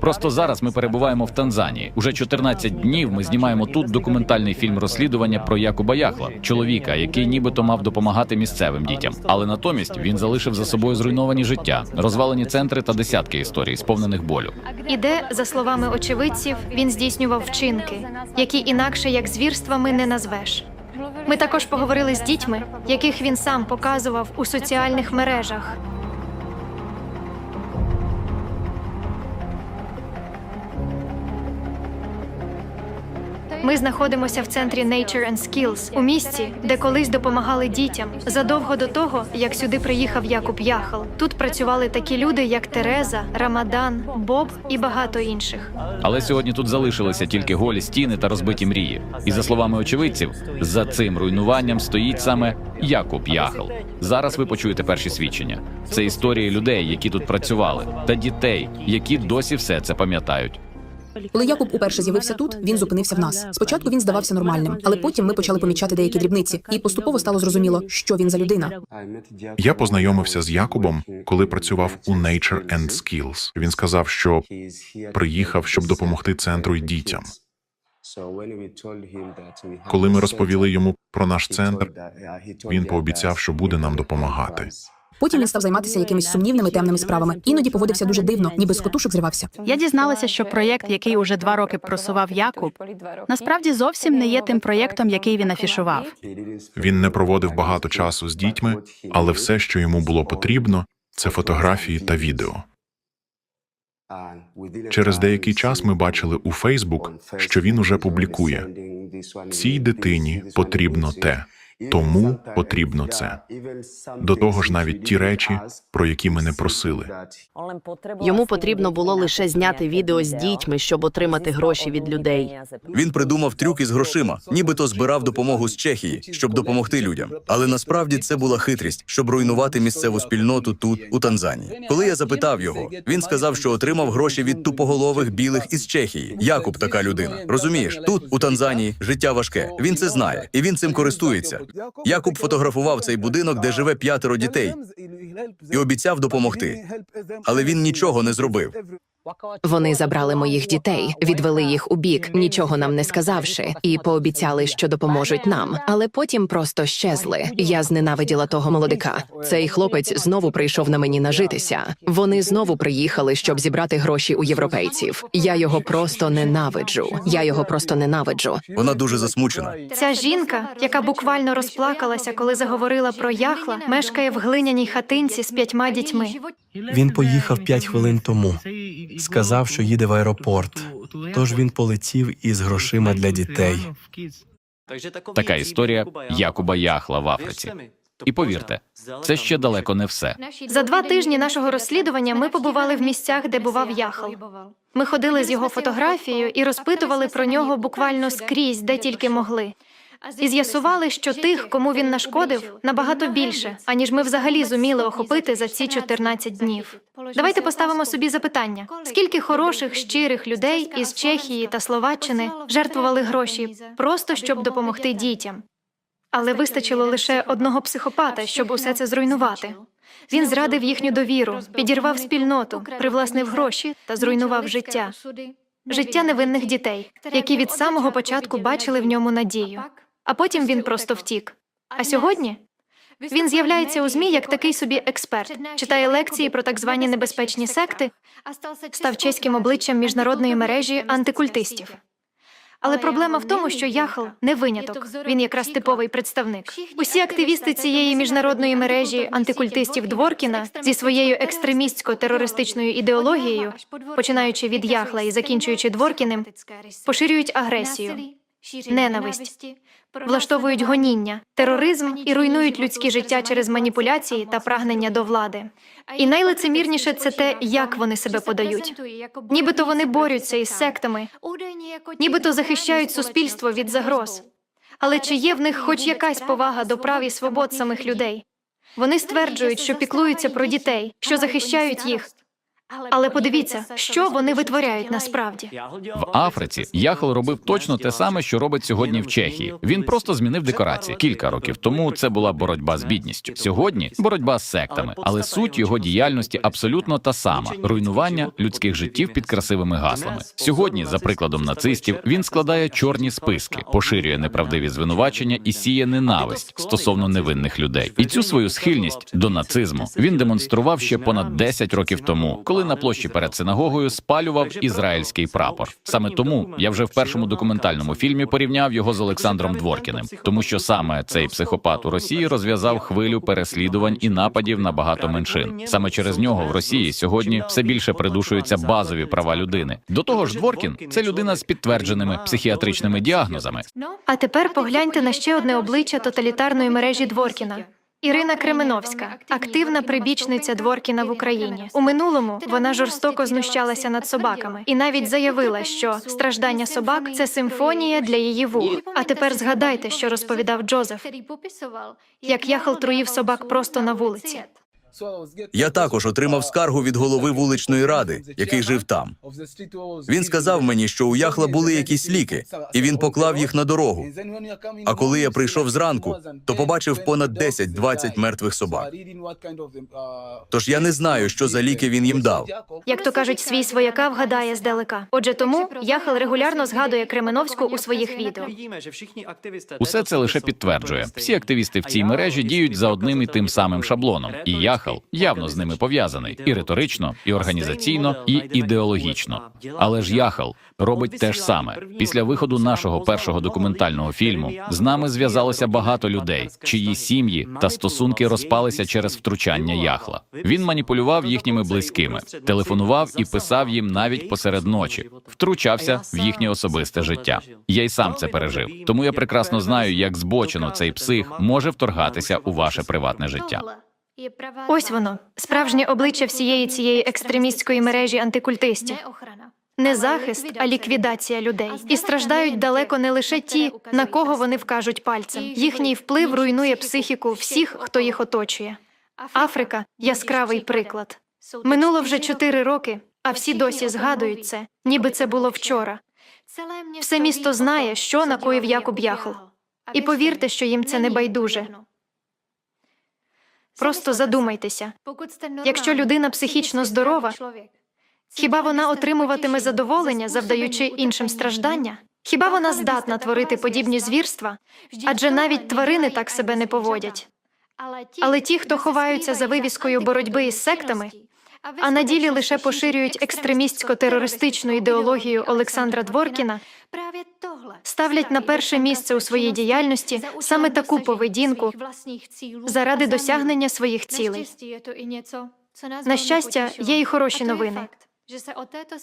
Просто зараз ми перебуваємо в Танзанії. Уже 14 днів ми знімаємо тут документальний фільм розслідування про Якуба Яхла, чоловіка, який нібито мав допомагати місцевим дітям. Але натомість він залишив за собою зруйновані життя, розвалені центри та десятки історій, сповнених болю. І де, за словами очевидців, він здійснював вчинки, які інакше як звірствами не назвеш. Ми також поговорили з дітьми, яких він сам показував у соціальних мережах. Ми знаходимося в центрі Nature and Skills, у місці, де колись допомагали дітям задовго до того, як сюди приїхав Якуб Яхал. Тут працювали такі люди, як Тереза, Рамадан, Боб і багато інших. Але сьогодні тут залишилися тільки голі стіни та розбиті мрії. І за словами очевидців, за цим руйнуванням стоїть саме Якуб Яхл. Зараз ви почуєте перші свідчення. Це історії людей, які тут працювали, та дітей, які досі все це пам'ятають. Коли Якуб уперше з'явився тут, він зупинився в нас. Спочатку він здавався нормальним, але потім ми почали помічати деякі дрібниці, і поступово стало зрозуміло, що він за людина. Я познайомився з Якубом, коли працював у Nature and Skills. Він сказав, що приїхав, щоб допомогти центру й дітям. Коли ми розповіли йому про наш центр, він пообіцяв, що буде нам допомагати. Потім він став займатися якимись сумнівними темними справами. Іноді поводився дуже дивно, ніби з котушок зривався. Я дізналася, що проєкт, який уже два роки просував Якуб, насправді зовсім не є тим проєктом, який він афішував. Він не проводив багато часу з дітьми, але все, що йому було потрібно, це фотографії та відео. Через деякий час ми бачили у Фейсбук, що він уже публікує. Цій дитині потрібно те, тому потрібно це. До того ж, навіть ті речі, про які ми не просили. Йому потрібно було лише зняти відео з дітьми, щоб отримати гроші від людей. Він придумав трюк із грошима, нібито збирав допомогу з Чехії, щоб допомогти людям. Але насправді це була хитрість, щоб руйнувати місцеву спільноту тут, у Танзанії. Коли я запитав його, він сказав, що отримав гроші від тупоголових білих із Чехії. Якуб така людина. Розумієш, тут у Танзанії життя важке. Він це знає, і він цим користується. Якуб фотографував цей будинок, де живе п'ятеро дітей, і обіцяв допомогти. Але він нічого не зробив. Вони забрали моїх дітей, відвели їх у бік, нічого нам не сказавши, і пообіцяли, що допоможуть нам. Але потім просто щезли. Я зненавиділа того молодика. Цей хлопець знову прийшов на мені нажитися. Вони знову приїхали, щоб зібрати гроші у європейців. Я його просто ненавиджу. Я його просто ненавиджу. Вона дуже засмучена. Ця жінка, яка буквально розплакалася, коли заговорила про Яхла, мешкає в глиняній хатинці з п'ятьма дітьми. Він поїхав п'ять хвилин тому. Сказав, що їде в аеропорт. Тож він полетів із грошима для дітей. Така історія Якуба Яхла в Африці. І повірте, це ще далеко не все. За два тижні нашого розслідування ми побували в місцях, де бував Яхал. Ми ходили з його фотографією і розпитували про нього буквально скрізь, де тільки могли. І з'ясували, що тих, кому він нашкодив, набагато більше, аніж ми взагалі зуміли охопити за ці 14 днів. Давайте поставимо собі запитання: скільки хороших, щирих людей із Чехії та Словаччини жертвували гроші просто щоб допомогти дітям. Але вистачило лише одного психопата, щоб усе це зруйнувати. Він зрадив їхню довіру, підірвав спільноту, привласнив гроші та зруйнував життя. Життя невинних дітей, які від самого початку бачили в ньому надію. А потім він просто втік. А сьогодні він з'являється у змі як такий собі експерт, читає лекції про так звані небезпечні секти, став чеським обличчям міжнародної мережі антикультистів. Але проблема в тому, що Яхл не виняток. Він якраз типовий представник. Усі активісти цієї міжнародної мережі антикультистів Дворкіна зі своєю екстремістсько-терористичною ідеологією, починаючи від Яхла і закінчуючи Дворкіним, поширюють агресію, ненависть, влаштовують гоніння, тероризм і руйнують людські життя через маніпуляції та прагнення до влади. І найлицемірніше це те, як вони себе подають. Нібито вони борються із сектами, нібито захищають суспільство від загроз. Але чи є в них хоч якась повага до прав і свобод самих людей? Вони стверджують, що піклуються про дітей, що захищають їх, Але подивіться, що вони витворяють насправді. В Африці Яхл робив точно те саме, що робить сьогодні в Чехії. Він просто змінив декорації. Кілька років тому це була боротьба з бідністю. Сьогодні боротьба з сектами, але суть його діяльності абсолютно та сама: руйнування людських життів під красивими гаслами. Сьогодні, за прикладом нацистів, він складає чорні списки, поширює неправдиві звинувачення і сіє ненависть стосовно невинних людей. І цю свою схильність до нацизму він демонстрував ще понад 10 років тому, коли на площі перед синагогою спалював ізраїльський прапор. Саме тому я вже в першому документальному фільмі порівняв його з Олександром Дворкіним, тому що саме цей психопат у Росії розв'язав хвилю переслідувань і нападів на багато меншин. Саме через нього в Росії сьогодні все більше придушуються базові права людини. До того ж, Дворкін це людина з підтвердженими психіатричними діагнозами. А тепер погляньте на ще одне обличчя тоталітарної мережі Дворкіна. Ірина Кременовська, активна прибічниця Дворкіна в Україні. У минулому вона жорстоко знущалася над собаками і навіть заявила, що страждання собак це симфонія для її вух. А тепер згадайте, що розповідав Джозеф, як Яхал труїв собак просто на вулиці. Я також отримав скаргу від голови вуличної ради, який жив там. Він сказав мені, що у Яхла були якісь ліки, і він поклав їх на дорогу. А коли я прийшов зранку, то побачив понад 10-20 мертвих собак. Тож я не знаю, що за ліки він їм дав. Як то кажуть, свій свояка вгадає здалека. Отже, тому Яхал регулярно згадує Кременовську у своїх відео. Усе це лише підтверджує. Всі активісти в цій мережі діють за одним і тим самим шаблоном, і Яхал явно з ними пов'язаний і риторично, і організаційно, і ідеологічно. Але ж Яхал робить те ж саме. Після виходу нашого першого документального фільму з нами зв'язалося багато людей, чиї сім'ї та стосунки розпалися через втручання Яхла. Він маніпулював їхніми близькими, телефонував і писав їм навіть посеред ночі, втручався в їхнє особисте життя. Я й сам це пережив. Тому я прекрасно знаю, як збочено цей псих може вторгатися у ваше приватне життя. Ось воно, справжнє обличчя всієї цієї екстремістської мережі антикультистів. Не захист, а ліквідація людей. І страждають далеко не лише ті, на кого вони вкажуть пальцем. Їхній вплив руйнує психіку всіх, хто їх оточує. Африка яскравий приклад. Минуло вже чотири роки, а всі досі згадують це, ніби це було вчора. Все місто знає, що накоїв Якуб Яхл. І повірте, що їм це не байдуже. Просто задумайтеся. Якщо людина психічно здорова, хіба вона отримуватиме задоволення, завдаючи іншим страждання? Хіба вона здатна творити подібні звірства? Адже навіть тварини так себе не поводять. Але ті, хто ховаються за вивіскою боротьби із сектами, а на ділі лише поширюють екстремістсько-терористичну ідеологію Олександра Дворкіна, ставлять на перше місце у своїй діяльності саме таку поведінку заради досягнення своїх цілей. На щастя, є і хороші новини.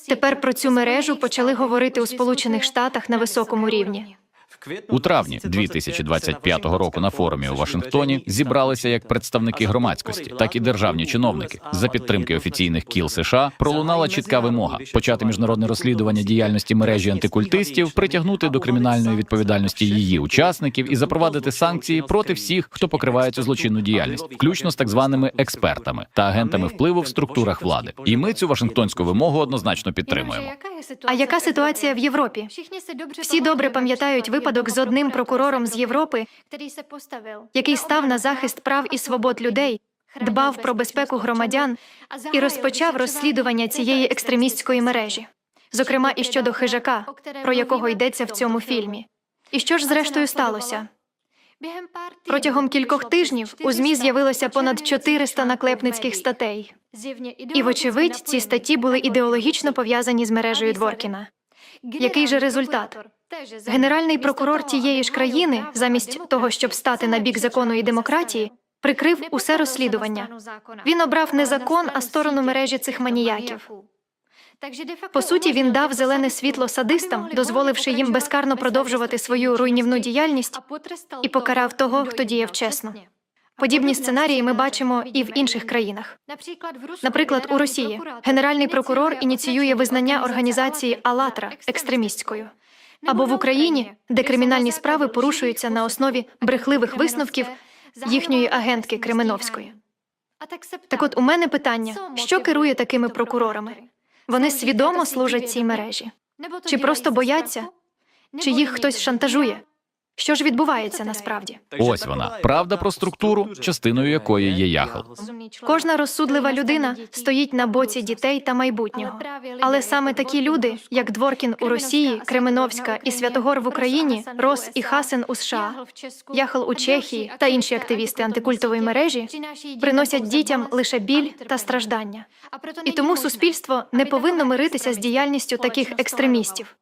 Тепер про цю мережу почали говорити у Сполучених Штатах на високому рівні. У травні 2025 року на форумі у Вашингтоні зібралися як представники громадськості, так і державні чиновники. За підтримки офіційних кіл США пролунала чітка вимога почати міжнародне розслідування діяльності мережі антикультистів, притягнути до кримінальної відповідальності її учасників і запровадити санкції проти всіх, хто покриває цю злочинну діяльність, включно з так званими експертами та агентами впливу в структурах влади. І ми цю вашингтонську вимогу однозначно підтримуємо. А яка ситуація в Європі? Всі добре пам'ятають випадок з одним прокурором з Європи, який став на захист прав і свобод людей, дбав про безпеку громадян і розпочав розслідування цієї екстремістської мережі, зокрема і щодо хижака, про якого йдеться в цьому фільмі. І що ж зрештою сталося? Протягом кількох тижнів у ЗМІ з'явилося понад 400 наклепницьких статей. І, вочевидь, ці статті були ідеологічно пов'язані з мережею Дворкіна. Який же результат? Генеральний прокурор тієї ж країни, замість того, щоб стати на бік закону і демократії, прикрив усе розслідування. Він обрав не закон, а сторону мережі цих маніяків. По суті, він дав зелене світло садистам, дозволивши їм безкарно продовжувати свою руйнівну діяльність і покарав того, хто діяв чесно. Подібні сценарії ми бачимо і в інших країнах. Наприклад, у Росії генеральний прокурор ініціює визнання організації «АЛЛАТРА» екстремістською. Або в Україні, де кримінальні справи порушуються на основі брехливих висновків їхньої агентки Кременовської. Так от у мене питання: що керує такими прокурорами? Вони свідомо служать цій мережі? Чи просто бояться? Чи їх хтось шантажує? Що ж відбувається насправді? Ось вона правда про структуру, частиною якої є яхал. Кожна розсудлива людина стоїть на боці дітей та майбутнього. Але саме такі люди, як Дворкін у Росії, Кременовська і Святогор в Україні, Рос і Хасен у США, Яхал у Чехії та інші активісти антикультової мережі приносять дітям лише біль та страждання. І тому суспільство не повинно миритися з діяльністю таких екстремістів,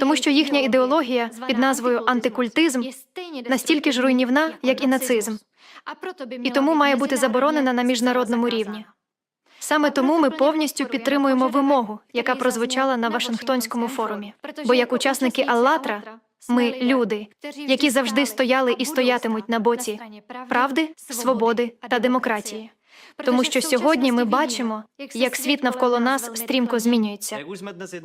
тому що їхня ідеологія під назвою антикультизм настільки ж руйнівна, як і нацизм, і тому має бути заборонена на міжнародному рівні. Саме тому ми повністю підтримуємо вимогу, яка прозвучала на Вашингтонському форумі. Бо як учасники Аллатра, ми люди, які завжди стояли і стоятимуть на боці правди, свободи та демократії. Тому що сьогодні ми бачимо, як світ навколо нас стрімко змінюється.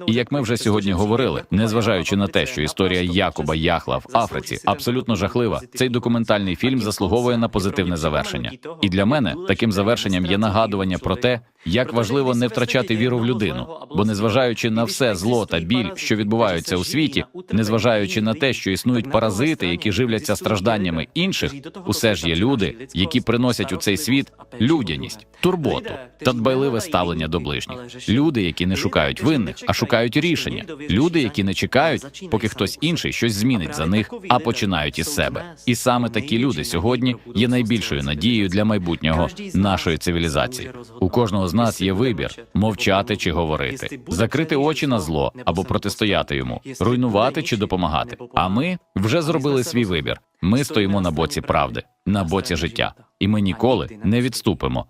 І як ми вже сьогодні говорили, незважаючи на те, що історія Якуба Яхла в Африці абсолютно жахлива, цей документальний фільм заслуговує на позитивне завершення. І для мене таким завершенням є нагадування про те, як важливо не втрачати віру в людину, бо незважаючи на все зло та біль, що відбуваються у світі, незважаючи на те, що існують паразити, які живляться стражданнями інших, усе ж є люди, які приносять у цей світ людяність, турботу та дбайливе ставлення до ближніх. Люди, які не шукають винних, а шукають рішення. Люди, які не чекають, поки хтось інший щось змінить за них, а починають із себе. І саме такі люди сьогодні є найбільшою надією для майбутнього нашої цивілізації. У кожного з нас є вибір мовчати чи говорити, закрити очі на зло або протистояти йому, руйнувати чи допомагати. А ми вже зробили свій вибір. Ми стоїмо на боці правди, на боці життя, і ми ніколи не відступимо